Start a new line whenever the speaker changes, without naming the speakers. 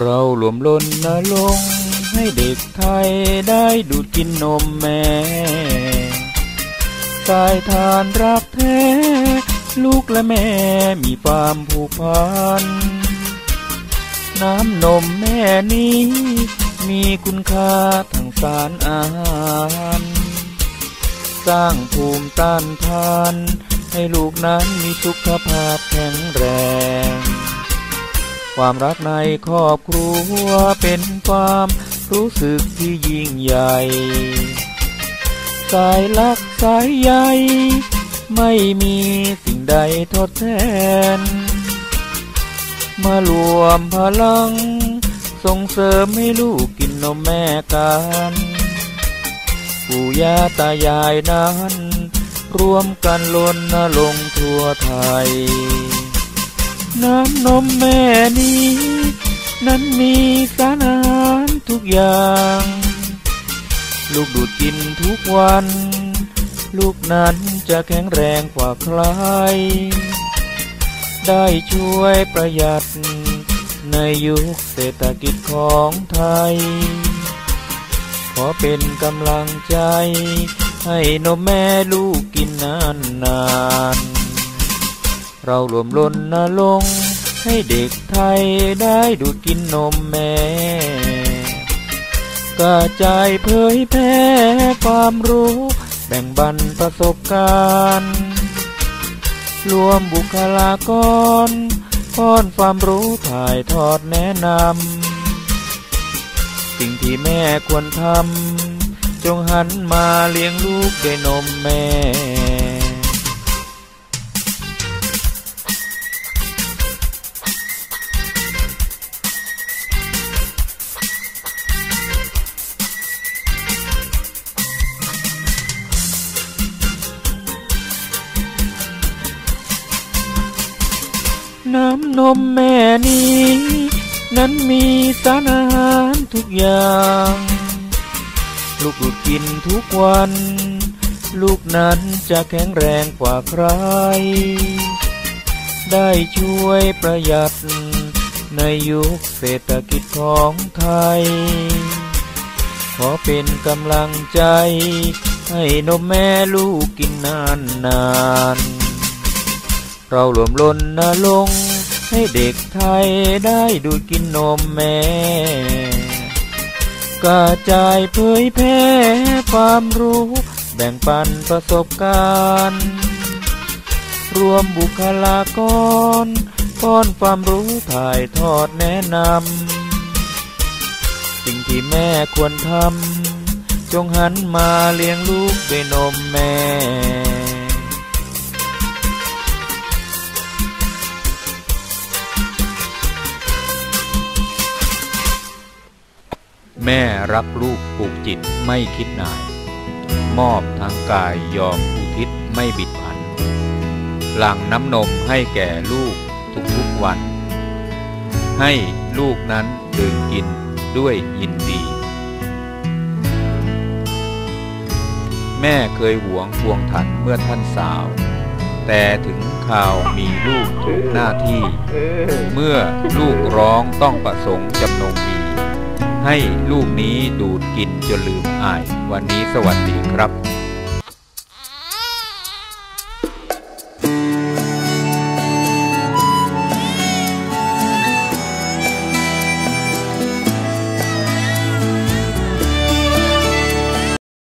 เรารวมล้นนะลง ให้เด็กไทยได้ดูดกินนมแม่สายทานรักแท้ ลูกและแม่มีความผูกพัน น้ำนมแม่นี้ มีคุณค่าทางสารอาหารสร้างภูมิต้านทาน ให้ลูกนั้นมีสุขภาพแข็งแรง ความรักในครอบครัวเป็นความรู้สึกที่ยิ่งใหญ่ สายลักสายใยไม่มีสิ่งใดทดแทน มารวมพลัง ส่งเสริมให้ลูกกินนมแม่กันปู่ย่าตายายนั้น รวมกันลนลงทั่วไทย น้ำนมแม่นี้ นั้นมีสารอาหารทุกอย่าง ลูกดูดกินทุกวัน ลูกนั้นจะแข็งแรงกว่าใคร ได้ช่วยประหยัด ในยุคเศรษฐกิจของไทย ขอเป็นกำลังใจ ให้นมแม่ลูกกินนานนานๆ เรารวมล้นนลง ให้เด็กไทยได้ดูดกินนมแม่ กระจายเผยแพร่ความรู้ แบ่งบันประสบการณ์ รวมบุคลากรป้อนความรู้ถ่ายทอดแนะนำ สิ่งที่แม่ควรทำ จงหันมาเลี้ยงลูกด้วยนมแม่ น้ำนมแม่นี้ นั้นมีสารอาหารทุกอย่าง ลูกดูดกินทุกวัน ลูกนั้นจะแข็งแรงกว่าใคร ได้ช่วยประหยัด ในยุคเศรษฐกิจของไทย ขอเป็นกำลังใจ ให้นมแม่ลูกกินนานนาน เรารวมล้นนลง ให้เด็กไทยได้ดูดกินนมแม่กระจายเผยแพร่ความรู้ แบ่งปันประสบการณ์ รวมบุคลากรป้อนความรู้ถ่ายทอดแนะนำ สิ่งที่แม่ควรทำ จงหันมาเลี้ยงลูกด้วยนมแม่ แม่รักลูกปลูกจิตไม่คิดนาย มอบทั้งกายยอมอุทิศไม่บิดผัน หลั่งน้ำนมให้แก่ลูกทุกๆวัน ให้ลูกนั้นดื่มกินด้วยยินดี แม่เคยหวงพวงถันเมื่อท่านสาว แต่ถึงข่าวมีลูกถูกหน้าที่ เมื่อลูกร้องต้องประสงค์จำนงมี ให้ลูกนี้ดูดกินจนลืมอาย วันนี้สวัสดีครับ